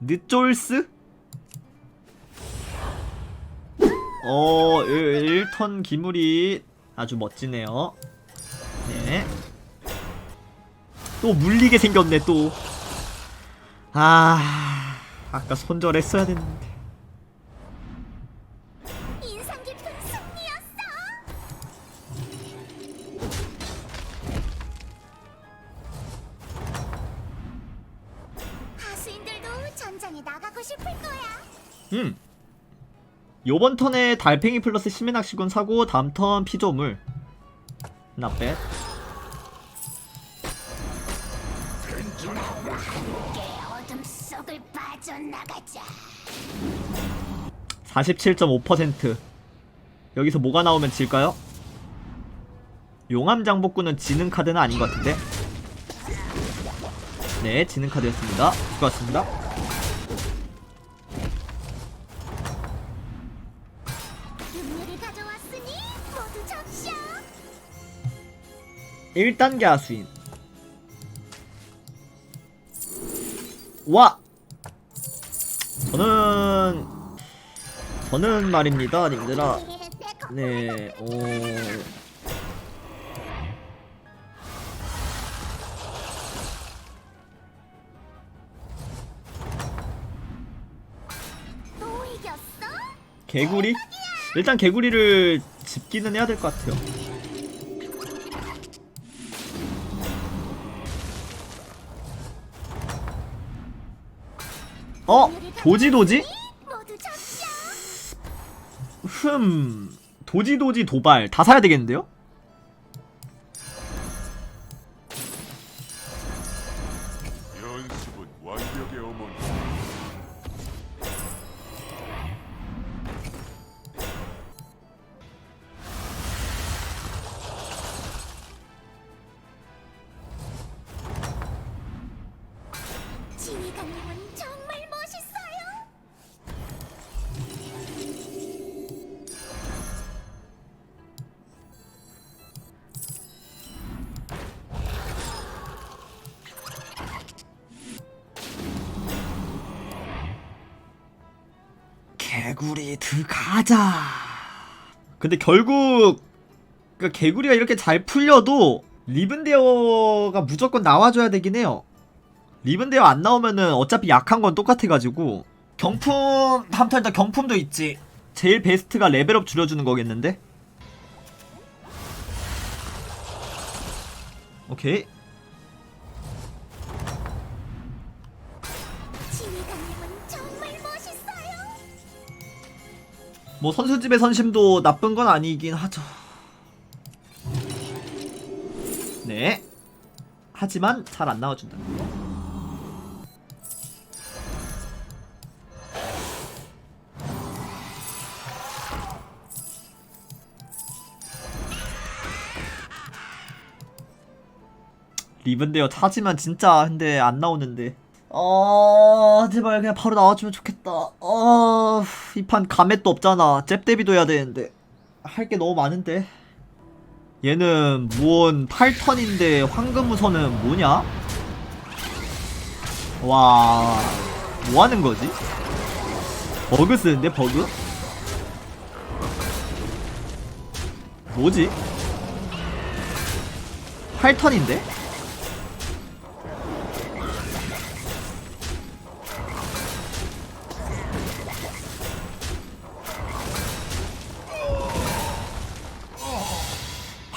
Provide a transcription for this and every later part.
늦졸스? 어, 1턴 기물이 아주 멋지네요. 네. 또 물리게 생겼네, 또. 아, 아까 손절했어야 됐는데. 전장에 나가고 싶을 거야. 음. 요번 턴에 달팽이 플러스 심해낚시군 사고 다음 턴 피조물. 나빼. 어둠 속을 빠져나가자. 47.5% 여기서 뭐가 나오면 질까요? 용암 장복구는 지능 카드는 아닌 것 같은데 네 지능 카드였습니다 수고하셨습니다 모두 적셔. 1단계 하수인 와! 저는 저는 말입니다 님들아 네 어... 개구리? 일단 개구리를 집기는 해야 될 것 같아요. 어? 도지도지? 흠. 도지도지 도발 다 사야 되겠는데요? 개구리 들어가자. 근데 결국 그 개구리가 이렇게 잘 풀려도 리븐데어가 무조건 나와줘야 되긴 해요. 리븐데어 안 나오면은 어차피 약한 건 똑같아가지고 경품 다음 턴 일단 경품도 있지. 제일 베스트가 레벨업 줄여주는 거겠는데? 오케이. 뭐 선수집의 선심도 나쁜 건 아니긴 하죠. 네. 하지만 잘 안 나와준다. 리븐데요 차지만 진짜 근데 안 나오는데 어 제발 그냥 바로 나와주면 좋겠다 어이 판 가met도 없잖아 잽데비도 해야 되는데 할 게 너무 많은데 얘는 무언 8턴인데 황금우선은 뭐냐? 와 뭐하는 거지? 버그 쓰는데 버그? 뭐지? 8턴인데?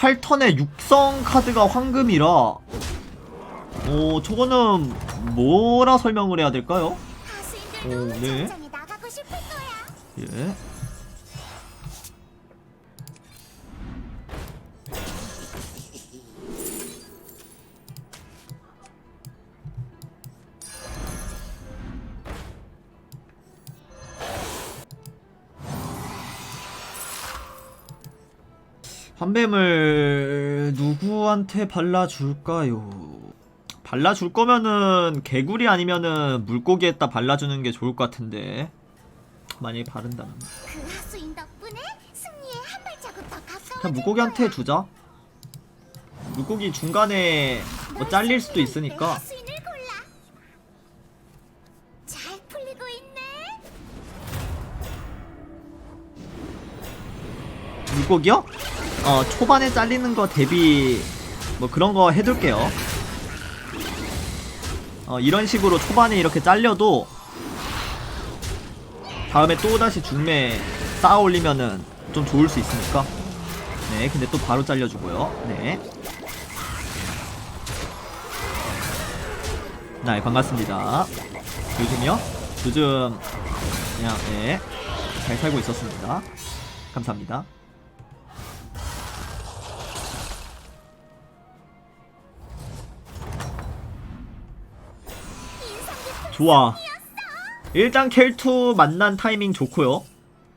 팔턴에 육성 카드가 황금이라 어 저거는 뭐라 설명을 해야 될까요? 오, 네. 싶을 거야. 예. 한뱀을 누구한테 발라줄까요? 발라줄 거면은 개구리 아니면은 물고기에다 발라주는 게 좋을 것 같은데. 만약에 바른다면 그수인 덕분에 승리의 한 발자국 더 가까워 물고기한테 주자. 물고기 중간에 뭐 잘릴 수도 있으니까. 물고기요? 어 초반에 잘리는 거 대비 뭐 그런 거 해둘게요 어 이런 식으로 초반에 이렇게 잘려도 다음에 또다시 중매 쌓아 올리면은 좀 좋을 수 있으니까 네 근데 또 바로 잘려주고요 네 네, 반갑습니다. 요즘요? 요즘 그냥 네, 잘 살고 있었습니다. 감사합니다. 좋아. 일단 켈투 만난 타이밍 좋고요.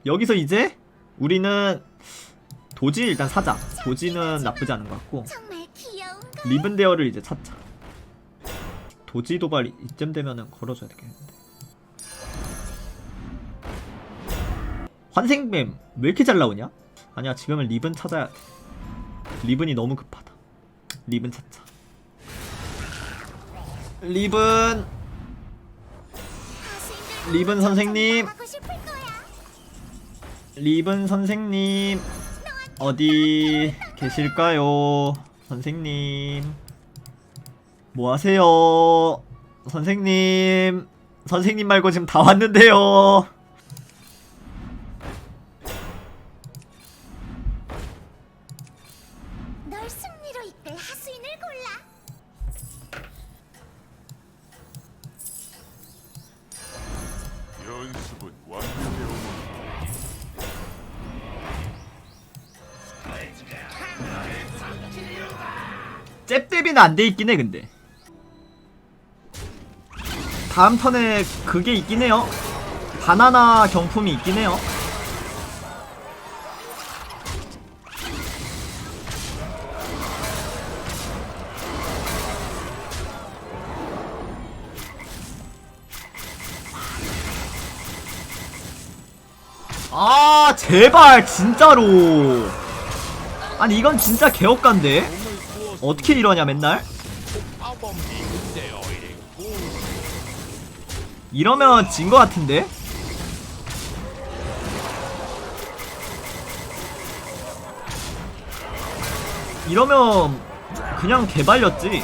여기서 이제 우리는 도지 일단 사자. 도지는 나쁘지 않은 것 같고. 리븐데어를 이제 찾자. 도지 도발 이쯤 되면은 걸어줘야 되겠는데. 환생뱀 왜 이렇게 잘 나오냐? 아니야 지금은 리븐 찾아야 돼. 리븐이 너무 급하다. 리븐 찾자. 리븐 리븐 선생님. 리븐 선생님 어디 계실까요? 선생님 뭐 하세요? 선생님 선생님 말고 지금 다 왔는데요. 잽대비는 안 돼 있긴 해 근데. 다음 턴에 그게 있긴 해요. 바나나 경품이 있긴 해요. 아 제발 진짜로 아니 이건 진짜 개업간데 어떻게 이러냐 맨날? 이러면 진거 같은데? 이러면 그냥 개발렸지.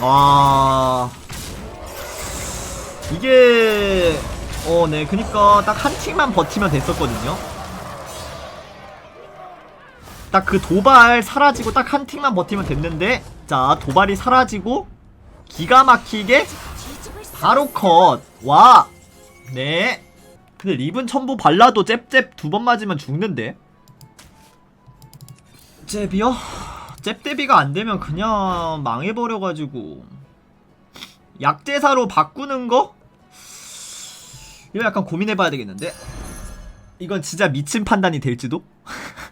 와 이게 어네 그니까 딱 한 팀만 버티면 됐었거든요 딱 그 도발 사라지고 딱 한 팀만 버티면 됐는데 자 도발이 사라지고 기가 막히게 바로 컷 와! 네 근데 리븐 첨부 발라도 잽잽 두 번 맞으면 죽는데 잽이요? 잽 대비가 안되면 그냥 망해버려가지고 약제사로 바꾸는 거? 이거 약간 고민해봐야 되겠는데 이건 진짜 미친 판단이 될지도?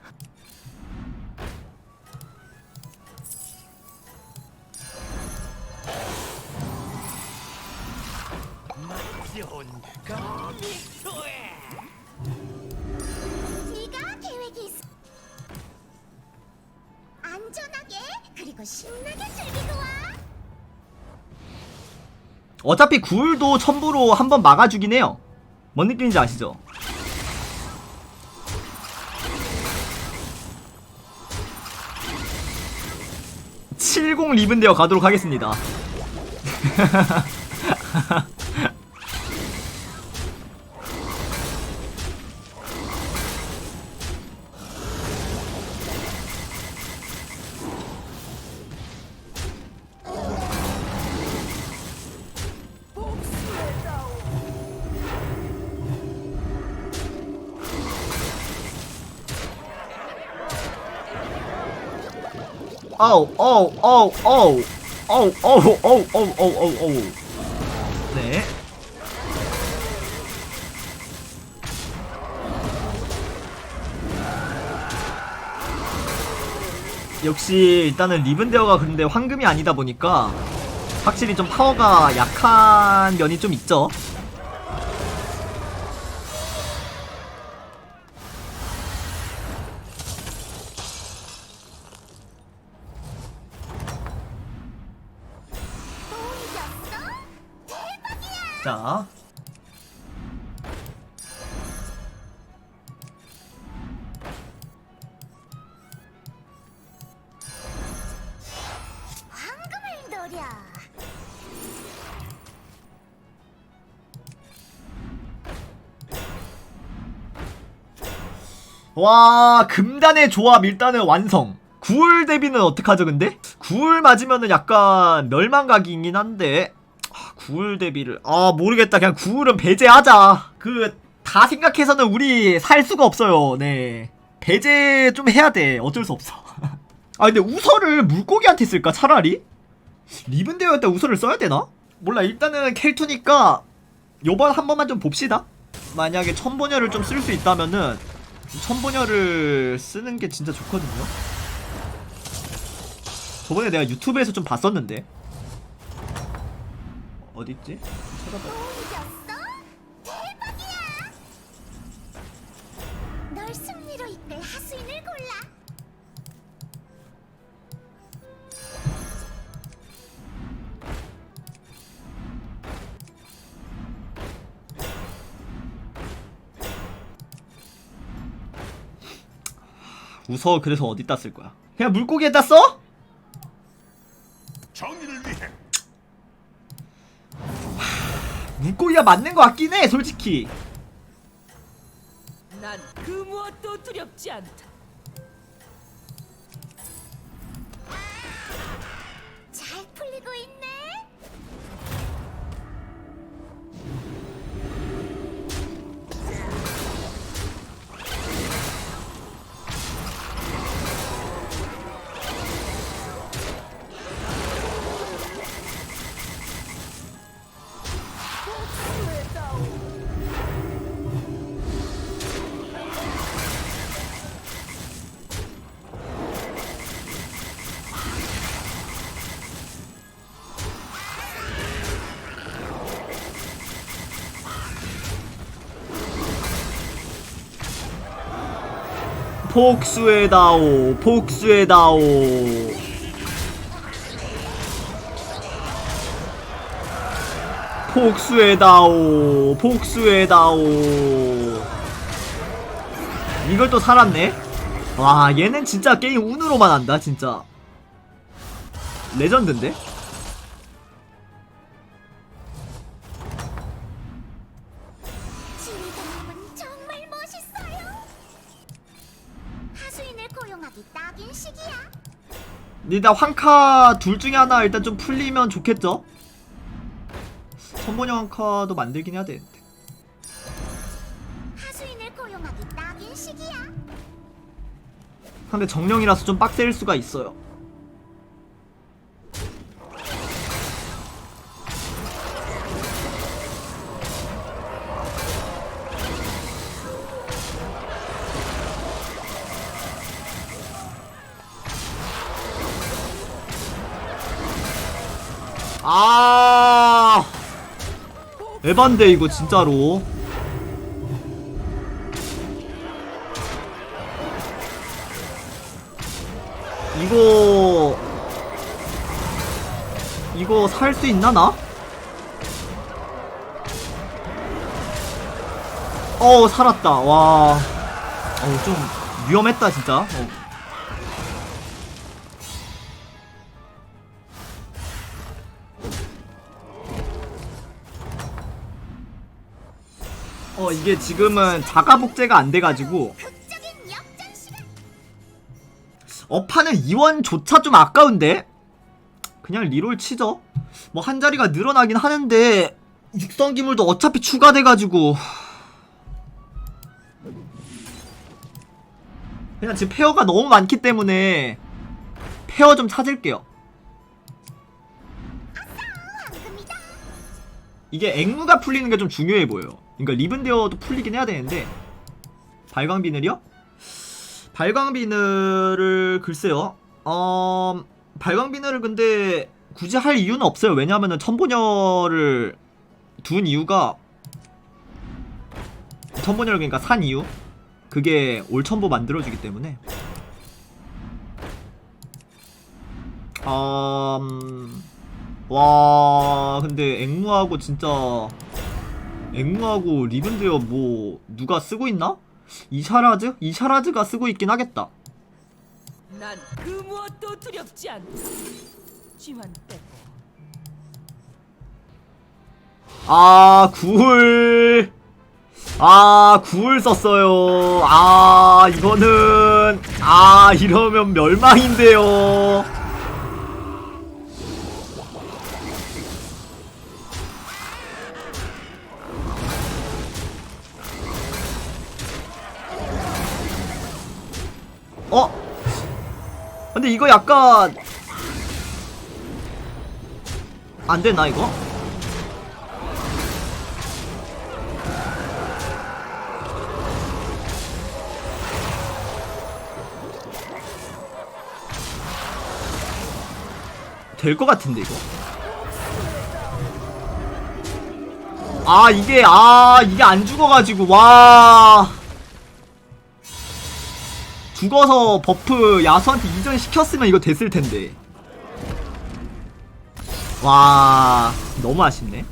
네가 계획이 있어. 안전하게 그리고 신나게 즐기고 와. 어차피 굴도 첨부로 한번 막아주긴 해요. 뭔 느낌인지 아시죠? (70) 리븐 되어 가도록 하겠습니다 어우 어우 어우 어우 어우 어우 어우 어우 어우 어우 네 역시 일단은 리븐데어가 근데 황금이 아니다 보니까 확실히 좀 파워가 약한 면이 좀 있죠 자. 와, 금단의 조합 일단은 완성. 구울 대비는 어떡하죠 근데? 구울 맞으면은 약간 멸망각이긴 한데 구울 대비를 아 모르겠다. 그냥 구울은 배제하자. 그 다 생각해서는 우리 살 수가 없어요. 네. 배제 좀 해야 돼. 어쩔 수 없어. 아 근데 우서를 물고기한테 쓸까 차라리? 리븐데어였다 우서를 써야 되나? 몰라. 일단은 켈투니까 요번 한 번만 좀 봅시다. 만약에 천보녀를 좀 쓸 수 있다면은 천보녀를 쓰는 게 진짜 좋거든요. 저번에 내가 유튜브에서 좀 봤었는데 어딨지? 찾아봐. 이겼어? 대박이야! 널 승리로 이끌 하수인을 골라. 우서 그래서 어디다 쓸 거야? 그냥 물고기에다 써? 정의를 위해 물고기가 맞는 거 같긴 해, 솔직히. 난 그 무엇도 두렵지 않다. 복수의 다오, 복수의 다오. 복수의 다오, 복수의 다오. 이걸 또 살았네? 와, 얘는 진짜 게임 운으로만 한다, 진짜. 레전드인데? 일단 황카 둘 중에 하나 일단 좀 풀리면 좋겠죠? 천번영 황카도 만들긴 해야 되는데. 상대 정령이라서 좀 빡셀 수가 있어요. 아 에반데 이거 진짜로 이거 이거 살 수 있나 나? 어 살았다 와. 어우 좀 위험했다 진짜. 어. 어 이게 지금은 자가 복제가 안 돼가지고. 어파는 이원조차 좀 아까운데? 그냥 리롤 치죠. 뭐 한 자리가 늘어나긴 하는데 육성 기물도 어차피 추가돼가지고 그냥 지금 페어가 너무 많기 때문에 페어 좀 찾을게요. 이게 앵무가 풀리는 게 좀 중요해 보여요. 그러니까 리븐데어도 풀리긴 해야 되는데 발광비늘이요? 발광비늘을 글쎄요. 어 발광비늘을 근데 굳이 할 이유는 없어요. 왜냐하면은 천보녀를 둔 이유가 천보녀를 그러니까 산 이유 그게 올천보 만들어주기 때문에 음... 와 근데 앵무하고 진짜 앵무하고 리븐드어 뭐 누가 쓰고 있나? 이샤라즈? 이샤라즈가 쓰고 있긴 하겠다. 난 그 무엇도 두렵지 않다. 쥐만 빼고. 아, 구울. 아, 구울 썼어요. 아, 이거는 아, 이러면 멸망인데요. 어? 근데 이거 약간 안 되나 이거? 될 것 같은데 이거 아 이게 아 이게 안 죽어가지고 와 죽어서 버프 야수한테 이전시켰으면 이거 됐을 텐데. 와 너무 아쉽네